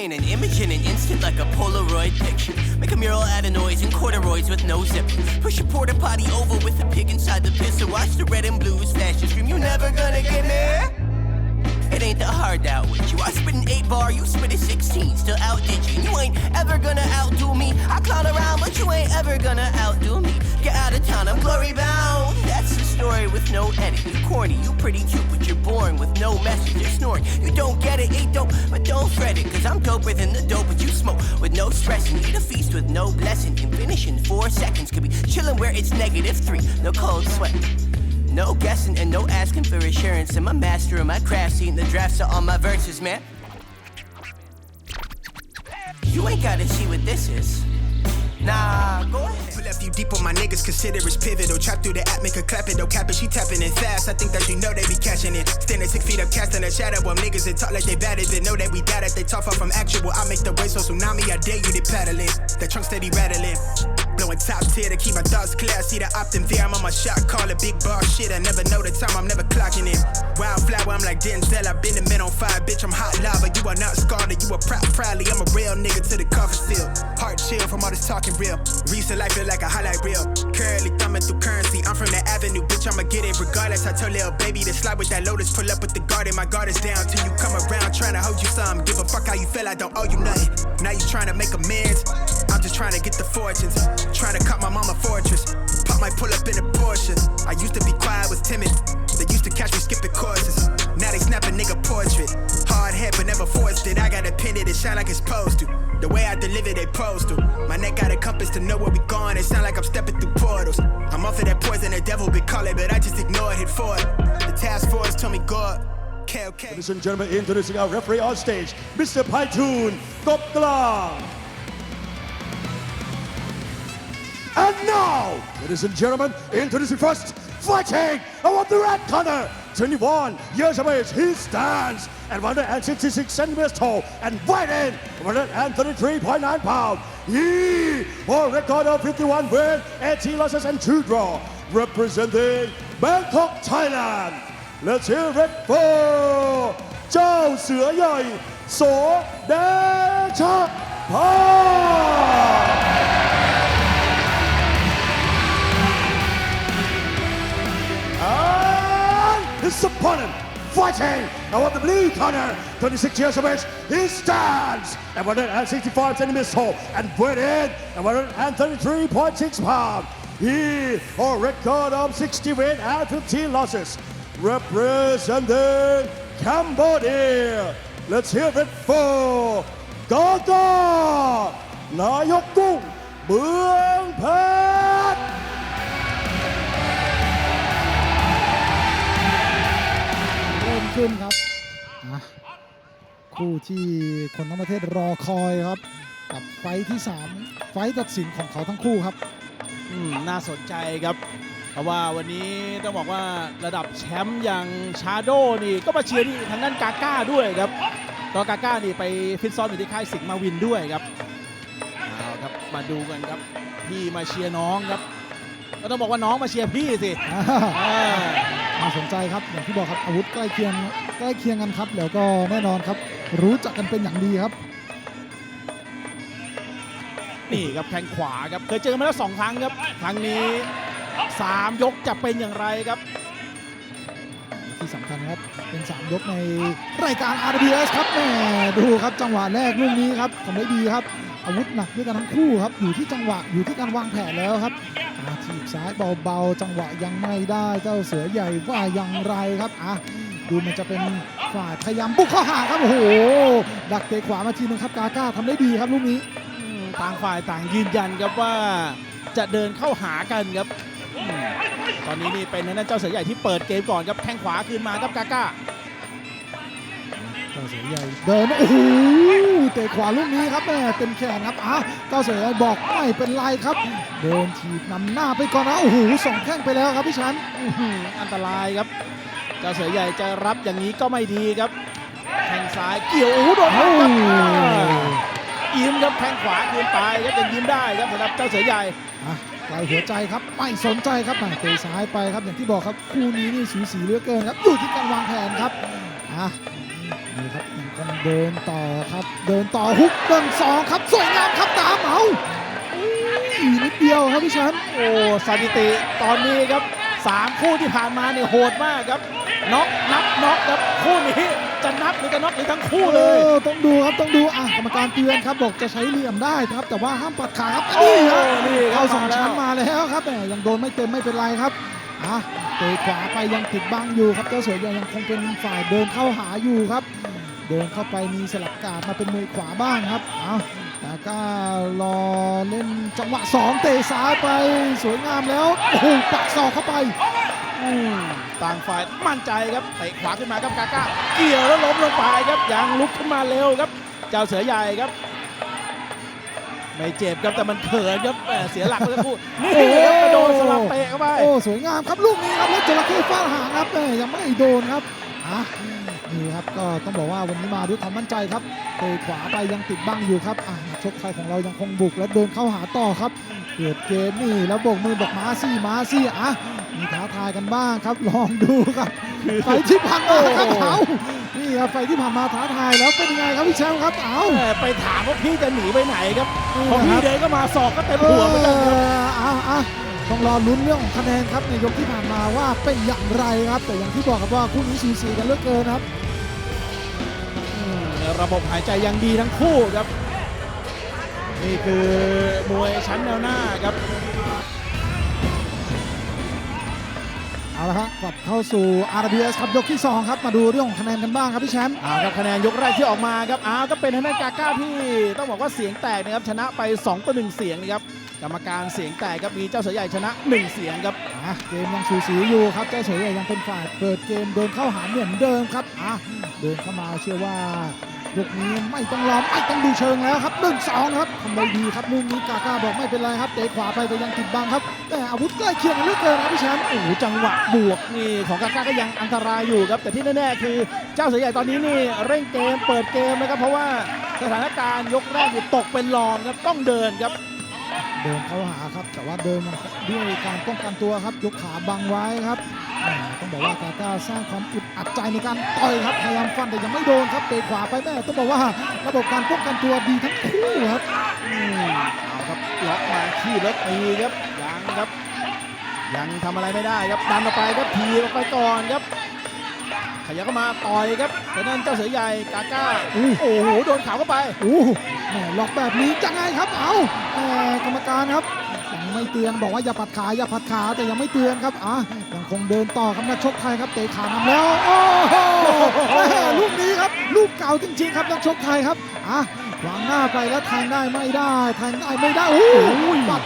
paint an image in an instant like a Polaroid picture. Make a mural out of noise and corduroys with no zip. Push a porta potty over with a pig inside the piss. And watch the red and blues flash and scream, You never gonna get me. It ain't that hard to outwit you. I spit an 8 bar, you spit a 16. Still outdid you. You ain't ever gonna outdo me. I clown around, but you ain't ever gonna outdo me. Get out of town, I'm glory bound. That's the story with no edit. You corny, you pretty cute, but you're boring with no message. You're snoring. You don't get it, ain't dope, but don't fret it. Cause I'm doper than the dope, but you smoke with no stress. And eat a feast with no blessing. Can finish in four seconds. Could be chilling where it's negative three. No cold sweat. No guessing and no asking for assurance. I'm a master of my craft, seeing the drafts of all my verses, man. You ain't gotta see what this is. Nah, go ahead. Pull up you deep on my niggas, consider it's pivotal. Trap through the app, make her clap it, no cap it, she tapping it fast. I think that you know they be catching it. Standing six feet up, casting a shadow on niggas that talk like they it. They know that we got it, they talk far from actual. I make the wave so tsunami, I dare you to paddle in. The trunk steady rattling. Blowing top tier to keep my thoughts clear. I see the optim there, I'm on my shot, call it big bar shit. I never know the time, I'm never clocking in. Wildflower, I'm like Denzel, I've been the men on fire, bitch, I'm hot lava. You are not scarlet, you are proud, proudly. I'm a real nigga to the cover still. Heart chill from all this talking real. Recent life feel like a highlight reel. Currently thumbing through currency. I'm from the avenue, bitch. I'ma get it regardless. I told little baby to slide with that lotus. Pull up with the garden. My guard is down till you come around trying to hold you some. Give a fuck how you feel. I don't owe you nothing. Now you trying to make amends. Just trying to get the fortunes. Trying to cut my mama fortress. Pop might pull up in a Porsche. I used to be quiet, was timid. They used to catch me skipping courses. Now they snap a nigga portrait. Hard head, but never forced it. I got a pin it, it shine like it's supposed to. The way I deliver, they to. My neck got a compass to know where we going. It sound like I'm stepping through portals. I'm off of that poison, the devil be calling, but I just ignore it, hit forward. The task force told me God. Okay, okay. Ladies and gentlemen, introducing our referee on stage, Mr. Paitoon Gopgalang. And now, ladies and gentlemen, introducing first, fighting out of the red corner, 21 years of age, he stands at 166 centimeters tall and weighing in 133.9 pounds. He, a record of 51 wins, 18 losses and 2 draws, representing Bangkok, Thailand. Let's hear it for Chao Seo Yai, So Decha Park. opponent fighting. now what the blue corner, 26 years of age, he stands at 165 centimeters tall and weighed in at 133.6 pounds. He, a record of 60 wins and 15 losses, representing Cambodia. Let's hear it for Gaga Nayokung Muang Pai. ขึ้นครับอะคู่ที่คนทั้งประเทศรอคอยครับ กับไฟท์ที่ 3 ไฟท์ตัดสินของเขาทั้งคู่ครับอืมน่าสนใจครับ เพราะว่าวันนี้ต้องบอกว่าระดับแชมป์อย่างชาโดนี่ก็มาเชียร์ที่ทางด้านกาก้าด้วยครับตอนกาก้านี่ไปฟิตซ้อมอยู่ที่ค่ายสิงห์มาวินด้วยครับเอาครับมาดูกันครับพี่มาเชียร์น้องครับ ก็ต้องบอกว่าน้องมาเชียร์พี่สิอ่า น่าสนใจครับอย่างที่บอกครับอาวุธใกล้เคียงใกล้เคียงกันครับ แล้วก็แน่นอนครับ รู้จักกันเป็นอย่างดีครับ นี่ครับแทงขวาครับเคยเจอมาแล้วสองครั้งครับครั้งนี้สามยกจะเป็นอย่างไรครับ ที่สำคัญครับเป็น 3 ยกในรายการ RBS ครับแหม่ดูครับจังหวะแรกลูกนี้ครับทำได้ดีครับอาวุธหนักด้วยกันทั้งคู่ครับอยู่ที่จังหวะอยู่ที่การวางแผนแล้วครับ อาทีบซ้ายเบาๆจังหวะยังไม่ได้เจ้าเสือใหญ่ว่าอย่างไรครับอะดูมันจะเป็นฝ่ายพยายามบุกเข้าหาครับโอ้โหดักเตะขวามาทีนึงครับกาก้าทำได้ดีครับลูกนี้ต่างฝ่ายต่างยืนยันครับว่าจะเดินเข้าหากันครับ ตอนนี้นี่เป็นทางด้านเจ้าเสือใหญ่ที่เปิดเกมก่อนครับแข้งขวาคืนมาครับกาก้า เจ้าเสือใหญ่เดินโอ้โหเตะขวาลูกนี้ครับแม่เต็มแขนครับอะเจ้าเสือใหญ่บอกไม่เป็นไรครับ เดินถีบนำหน้าไปก่อนนะโอ้โหสองแข้งไปแล้วครับพี่ชันอันตรายครับเจ้าเสือใหญ่จะรับอย่างนี้ก็ไม่ดีครับแข้งซ้ายเกี่ยวโอ้โหโดนครับยิ้มครับแข้งขวาคืนไปครับยังยิ้มได้ครับสำหรับเจ้าเสือใหญ่อะไกลหัวใจครับไม่สนใจครับเตะซ้ายไปครับอย่างที่บอกครับคู่นี้นี่สูสีเหลือเกินครับอยู่ที่การวางแผนครับอะ นี่ครับยังคงเดินต่อครับ เดินต่อฮุกเดินสองครับสวยงามครับตามเอาอีกนิดเดียวครับพี่แชมป์โอ้สถิติตอนนี้ครับสามคู่ที่ผ่านมาเนี่ยโหดมากครับน็อกนับน็อกครับคู่นี้จะนับหรือจะน็อกหรือทั้งคู่เลยออต้องดูครับต้องดูอะกรรมการเตือนครับบอกจะใช้เหลี่ยมได้ครับ แต่ว่าห้ามปัดขาครับโอ้นี่ครับนี่ครัเข้าบสองมาแล้วชั้นมาแล้วครับแต่ยังโดนไม่เต็มไม่เป็นไรครับ อะเตะขวาไปยังติดบังอยู่ครับเจ้าเสือยังคงเป็นฝ่ายเดินเข้าหาอยู่ครับ เดินเข้าไปมีสลับกาดมาเป็นมือขวาบ้างครับเอาแต่ก็รอเล่นจังหวะสองเตะซ้ายไปสวยงามแล้วโอ้โหปักศอกเข้าไปต่างฝ่ายมั่นใจครับเตะขวาขึ้นมาครับกาก้าเกี่ยวแล้วล้มลงไปครับยังลุกขึ้นมาเร็วครับ เจ้าเสือใหญ่ครับ ไม่เจ็บครับแต่มันเขินครับแหม่เสียหลักไปสักครู่นี่ครับกระโดดสลับเตะเข้าไปโอ้สวยงามครับลูกนี้ครับแล้วจระเข้ฟาดหางครับแต่ยังไม่โดนครับอะ นี่ครับก็ต้องบอกว่าวันนี้มาด้วยความมั่นใจครับเตะขวาไปยังติดบังอยู่ครับอะนักชกไทยของเรายังคงบุกและเดินเข้าหาต่อครับเปิดเกมนี่แล้วโบกมือบอกมาซี่มาซี่อะมีท้าทายกันบ้างครับ ลองดูครับไฟที่ผ่านมาครับโอ้โหเอานี่ครับไฟที่ผ่านมาท้าทายแล้วเป็นยังไงครับพี่แชมป์ครับเอาแหม่ไปถามว่าพี่จะหนีไปไหนครับนี่พอนะพี่ครับเดินก็มาศอกก็เต็มหัวเหมือนกันครับเอ่ออะอะ ต้องรอลุ้นเรื่องของคะแนนครับในยกที่ผ่านมาว่าเป็นอย่างไรครับ แต่อย่างที่บอกครับว่าคู่นี้สูสีกันเหลือเกินครับอืมระบบหายใจยังดีทั้งคู่ครับ นี่คือมวยชั้นแนวหน้าครับ เอาละครับกลับเข้าสู่ RBS ครับยกที่ 2 ครับมาดูเรื่องของคะแนนกันบ้างครับพี่แชมป์เอาครับคะแนนยกแรกที่ออกมาครับอ้าวก็เป็นทางด้านกาก้าที่ต้องบอกว่าเสียงแตกนะครับชนะไป2ต่อ1เสียงนะครับ กรรมการเสียงแตกครับมีเจ้าเสือใหญ่ชนะ1เสียงครับอะเกมยังสูสีอยู่ครับเจ้าเสือใหญ่ยังเป็นฝ่ายเปิดเกมเดินเข้าหาเหมือนเดิมครับอะเดินเข้ามาเชื่อว่ายกนี้ไม่ต้องรอไม่ต้องดูเชิงแล้วครับหนึ่งสองครับทำได้ดีครับลูกนี้กาก้าบอกไม่เป็นไรครับเตะขวาไปแต่ยังติดบังครับ แต่อาวุธใกล้เคียงกันเหลือเกินครับพี่แชมป์โอ้โหจังหวะบวกนี่ของกาก้าก็ยังอันตรายอยู่ครับ แต่ที่แน่ๆคือเจ้าเสือใหญ่ตอนนี้นี่เร่งเกมเปิดเกมนะครับเพราะว่าสถานการณ์ยกแรกนี่ตกเป็นรองครับต้องเดินครับ เดินเข้าหาครับ แต่ว่าเดินด้วยการป้องกันตัวครับ ยกขาบังไว้ครับแหม่ต้องบอกว่ากาก้าสร้างความอึดอัดใจในการต่อยครับพยายามฟันแต่ยังไม่โดนครับเตะขวาไปแม่ต้องบอกว่าระบบการป้องกันตัวดีทั้งคู่ครับอืมเอาครับล็อกมาขี้แล้วตีครับยังครับ ยังทำอะไรไม่ได้ครับดันออกไปครับทีออกไปก่อนครับขยับเข้ามาต่อยครับแต่นั่นเจ้าเสือใหญ่กาก้าอู้โอ้โหโดนเขาเข้าไปโอ้ แหม่ล็อกแบบนี้จะไงครับ เอาแหม่กรรมการครับยังไม่เตือนบอกว่าอย่าปัดขาอย่าปัดขาแต่ยังไม่เตือนครับอะยังคงเดินต่อครับนักชกไทยครับเตะขานำแล้วโอ้โหแหม่ลูกนี้ครับลูกเก่าจริง ๆ ครับนักชกไทยครับอะวางหน้าไปแล้วแทงได้ไม่ได้แทงได้ไม่ได้โอ้โหหมัด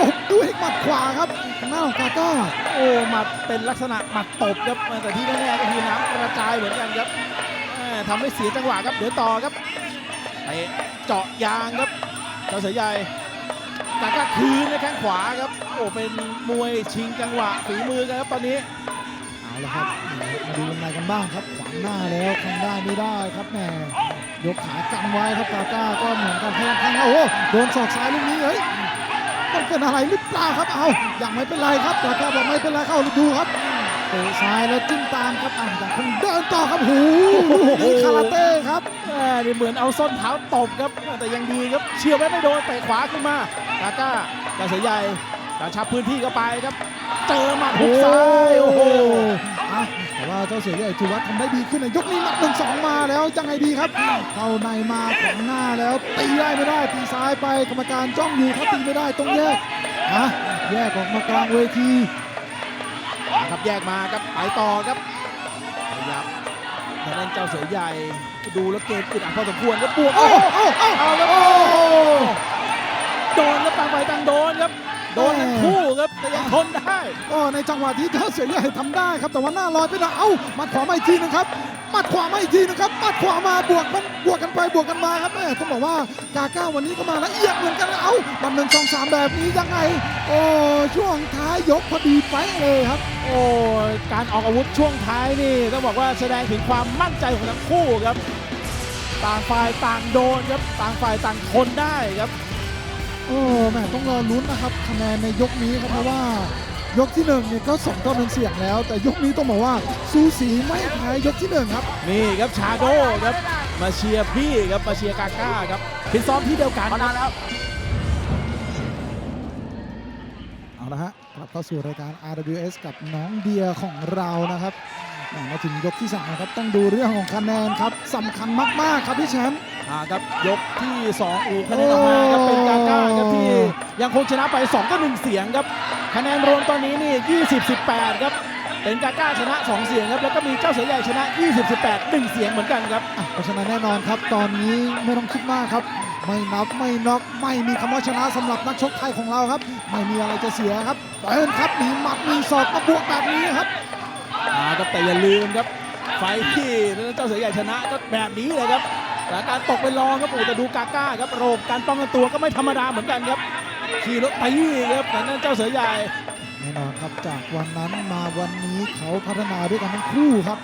ตบด้วยหมัดขวาครับทางหน้าของกาก้าโอ้หมัดเป็นลักษณะหมัดตบครับแต่ที่แน่ๆก็คือน้ำกระจายเหมือนกันครับแหม่ทำให้เสียจังหวะครับเดี๋ยวต่อครับเตะ เจาะยางครับเจ้าเสือใหญ่กาก้าคืนในแข้งขวาครับ โอ้เป็นมวยชิงจังหวะฝีมือกันครับตอนนี้เอาละครับมาดูวงในกันบ้างครับขวางหน้าแล้วแทงได้ไม่ได้ครับแหมยกขากันไว้ครับกาก้าก็เหมือนกันพยายามแทงเอาโอ้โหโดนศอกซ้ายลูกนี้เฮ้ยมันเป็นอะไรหรือเปล่าครับเอาอย่างไม่เป็นไรครับกาก้าบอกไม่เป็นไรเข้าดูครับ เตะซ้ายแล้วจิ้มตามครับอะอย่างคงเดินต่อครับหูลูกนี้คาราเต้ครับแม่นี่เหมือนเอาส้นเท้าตบครับ แต่ยังดีครับ เชื่อไว้ไม่โดนเตะขวาขึ้นมากาก้ากาเสือใหญ่กระชับพื้นที่เข้าไปครับ เจอหมัดหุกซ้ายโอ้โหอะแต่ว่าเจ้าเสือใหญ่ถือว่าทำได้ดีขึ้นในยกนี้หมัดหนึ่งสองมาแล้วยังไงดีครับเข้าในมาขวางหน้าแล้วตีได้ไม่ได้ตีซ้ายไปกรรมการจ้องอยู่ถ้าตีไม่ได้ต้องแยกอะแยกออกมากลางเวที นะครับแยกมาครับไปต่อครับขยับทางด้านเจ้าเสือใหญ่ดูแล้วเกมอึดอัดพอสมควรครับบวกโอ้โอ้โหโอ้โหเอาแล้วโอ้โดนแล้วต่างฝ่ายต่างโดนครับโดนทั้งคู่ครับแต่ยังทนได้ก็ในจังหวะที่เจ้าเสือใหญ่ทำได้ครับแต่ว่าหน้าลอยไปนะเอ้าหมัดขวามาอีกทีหนึงครับห มัดขวามาอีกทีหนึงครับหมัดขวามาบวกมันบวกกันไปบวกกันมาครับแม่ต้องบอกว่ากาก้าวันนี้ก็มาละเอียดเหมือนกันนะเอ้ามันหนึ่งสองสามแบบนี้ยังไงโอ้ช่วงท้ายยกพอดีไปะเลยครับ โอ้ยการออกอาวุธช่วงท้ายนี่ต้องบอกว่าแสดงถึงความมั่นใจของทั้งคู่ครับ ต่างฝ่ายต่างโดนครับต่างฝ่ายต่างทนได้ครับโอ้แม่ต้องรอลุ้นนะครับคะแนนในยกนี้ครับเพราะว่า ยกที่หนึ่งเนี่ยก็สมก็เป็นเสียงแล้ว แต่ยกนี้ต้องบอกว่าสูสีไม่แพ้ยกที่หนึ่งครับ นี่ครับชาโดครับมาเชียร์พี่ครับมาเชียร์กาก้าครับฟิตซ้อมที่เดียวกันครับเอาละฮะกลับเข้าสู่รายการ RWS กับน้องเดียของเรานะครับแห ม่มาถึงยกที่สามครับต้องดูเรื่องของคะแนนครับสำคัญมาก ๆ ครับพี่แชมป์อ่าครับยกที่2อูคะแนนออกมาครับเป็นกาก้าครับที่ยังคงชนะไป2ก็1เสียงครับ คะแนนรวมตอนนี้นี่20 18ครับเป็นกาก้าชนะ 2 เสียงครับแล้วก็มีเจ้าเสือใหญ่ชนะ 20 18 1 เสียงเหมือนกันครับอะเพราะฉะนั้นแน่นอนครับตอนนี้ไม่ต้องคิดมากครับ ไม่นับไม่น็อกไม่มีคำว่าชนะสำหรับนักชกไทยของเราครับ ไม่มีอะไรจะเสียครับเดินครับมีหมัดมีศอกมาบวกแบบนี้ครับ อ่าครับแต่อย่าลืมครับ ไฟที่เจ้าเสือใหญ่ชนะก็แบบนี้เลยครับแต่การตกเป็นรองครับโอ้แต่ดูกาก้าครับโรคการป้องกันตัวก็ไม่ธรรมดาเหมือนกันครับขี่รถตีครับแต่นั่นเจ้าเสือใหญ่แน่นอนครับจากวันนั้นมาวันนี้เขาพัฒนาด้วยกันทั้งคู่ครับ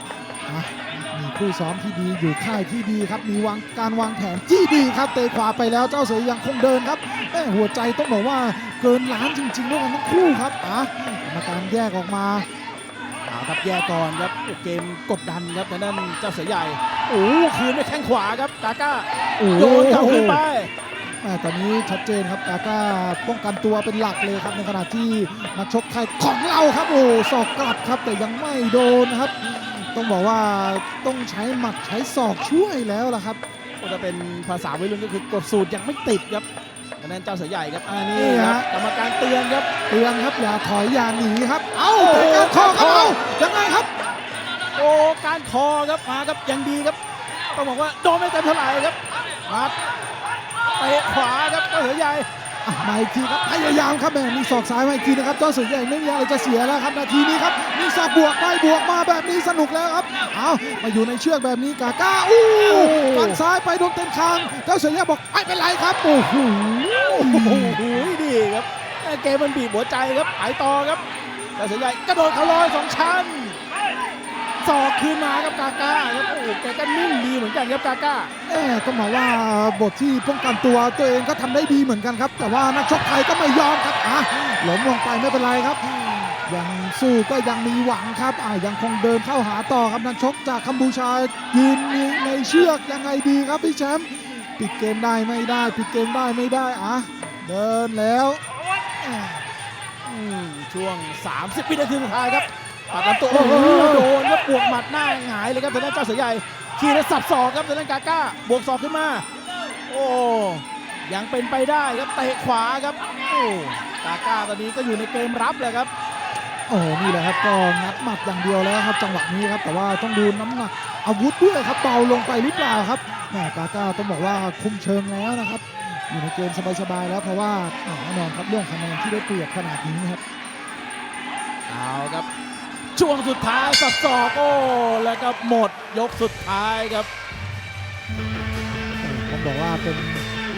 มีคู่ซ้อมที่ดีอยู่ค่ายที่ดีครับ มีวางการวางแผนที่ดีครับ เตะขวาไปแล้วเจ้าเสือยังคงเดินครับแม่หัวใจต้องบอกว่าเกินล้านจริงๆด้วยกันทั้งคู่ครับอะกรรมการแยกออกมา ครับแย่ก่อนครับโอ้เกมกดดันครับแต่นั่นเจ้าเสือใหญ่โอ้คืนด้วยแข้งขวาครับกาก้าโอ้โหโยนกลับขึ้นไปแม่ตอนนี้ชัดเจนครับกาก้าป้องกันตัวเป็นหลักเลยครับในขณะที่นักชกไทยของเราครับโอ้ศอกกลับครับแต่ยังไม่โดนครับ ต้องบอกว่าต้องใช้หมัดใช้ศอกช่วยแล้วล่ะครับก็จะเป็นภาษาวัยรุ่นก็คือกดสูตรยังไม่ติดครับ แต่นั่นเจ้าเสือใหญ่ครับอ่านี่นี่คฮะ รับกรรมการเตือนครับ เตือนครับอย่าถอยอย่าหนีครับ เอ้าเตะการคอครับเอ้ายังไงครับ โอ้การคอครับมาครับยังดีครับต้องบอกว่าโดนไม่เต็มเท่าไหร่ครับมาเตะขวาครับเจ้าเสือใหญ่อะ มาอีกทีครับพยายามครับแม่มีศอกซ้ายมาอีกทีนะครับเจ้าเสือใหญ่ไม่มีอะไรจะเสียแล้วครับนาทีนี้ครับมีศอกบวกไปบวกมาแบบนี้สนุกแล้วครับเอามาอยู่ในเชือกแบบนี้กาก้าอู้ฝั่งซ้ายไปโดนเต็มคางเจ้าเสือใหญ่บอกไม่เป็นไรครับโอ้โหดีครับเกมมันบีบหัวใจครับไปต่อครับเจ้าเสือใหญ่กระโดดเขาลอยสองชั้น สอกคืนมาครับกาก้าครับโอ้โหแกก็นิ่งดีเหมือนกันครับกาก้าแม่ต้องบอกว่าบทที่ป้องกันตัวตัวเองก็ทำได้ดีเหมือนกันครับ แต่ว่านักชกไทยก็ไม่ยอมครับอะล้มลงไปไม่เป็นไรครับ ยังสู้ก็ยังมีหวังครับอะยังคงเดินเข้าหาต่อครับนักชกจากกัมพูชายืนในเชือกยังไงดีครับพี่แชมป์ปิดเกมได้ไม่ได้ปิดเกมได้ไม่ได้อะเดินแล้วแหม่อืมช่วง 30วินาทีสุดท้ายครับ ปัดลำตัวโอ้โหโดนครับบวกหมัดหน้าหงายเลยครับทางด้านเจ้าเสือใหญ่ขี่แล้วสับศอกครับทางด้านกาก้าบวกศอกขึ้นมา โอ้ยังเป็นไปได้ครับเตะขวาครับโอ้กาก้าตอนนี้ก็อยู่ในเกมรับเลยครับโอ้โหนี่แหละครับก็งัดหมัดอย่างเดียวแล้วครับจังหวะนี้ครับแต่ว่าต้องดูน้ำหนักอาวุธด้วยครับเบาลงไปหรือเปล่าครับแหม่กาก้าต้องบอกว่าคุมเชิงแล้วนะครับ อยู่ในเกมสบายๆแล้วเพราะว่าแน่นอนครับเรื่องคะแนนที่ได้เปรียบขนาดนี้ครับเอาครับ ช่วงสุดท้ายสับศอกโอ้แล้วก็หมดยกสุดท้ายครับต้องบอกว่าเป็น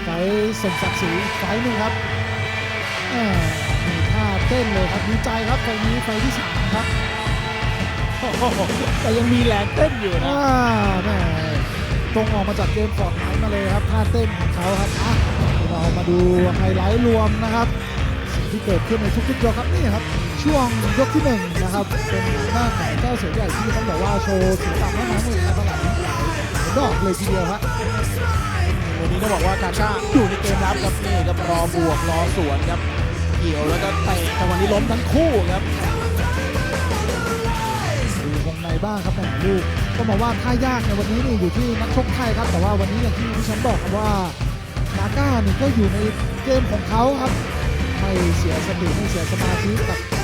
ไฟท์สมศักดิ์ศรีอีกไฟท์หนึงครับแหม่มีท่าเต้นเลยครับดีใจครับไฟล์นี้ไฟล์ที่สามครับโอ้โหแต่ยังมีแรงเต้นอยู่นะอ่าแหม่ตรงออกมาจากเกมฟอร์ดไนท์มาเลยครับท่าเต้นของเขาครับอะเรามาดูไฮไลท์รวมนะครับสิ่งที่เกิดขึ้นในทุกๆยกครับนี่ครับ ช่วงยกที่หนึ่งนะครับ เป็นหน้าของเจ้าเสือใหญ่ที่ต้องบอกว่าโชว์ศิลปะแม่น้ำมือในตลาดนี้ดอกเลยทีเดียวครับวันนี้ต้องบอกว่ากาก้าอยู่ในเกมรับครับนี่ครับรอบวกรอสวนครับเกี่ยวแล้วก็เตะแต่วันนี้ล้มทั้งคู่ครับดูวงในบ้างครับแหม่ลูกก็บอกว่าท่ายากในวันนี้นี่อยู่ที่นักชกไทยครับแต่ว่าวันนี้อย่างที่พี่แชมป์บอกครับว่ากาก้านี่ก็อยู่ในเกมของเขาครับไม่เสียสติไม่เสียสมาธิกับ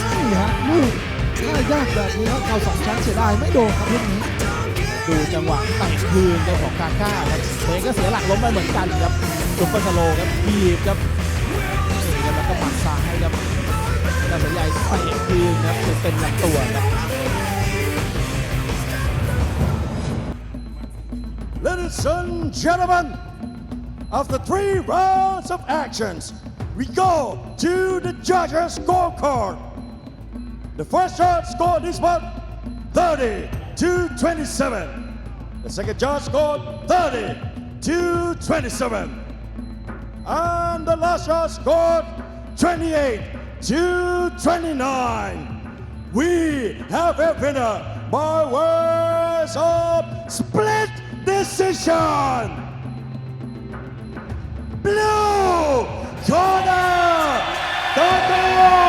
นี่ฮะลูกท่ายากแบบนี้ครับเขาสองชั้นเสียดายไม่โดนครับลูกนี้ ดูจังหวะเตะคืนครับของกาก้าครับเองก็เสียหลักล้มไปเหมือนกันครับซุปเปอร์สโลครับบีบครับนี่ครับแล้วก็หมัดซ้ายครับกาเสือใหญ่เตะคืนครับเต็มลำตัวครับ Ladies and gentlemen, after three rounds of actions, we go to the judges' scorecard. The first shot scored this one, 30 to 27. The second shot scored 30 to 27. And the last shot scored 28 to 29. We have a winner by words of split decision. Blue corner, the.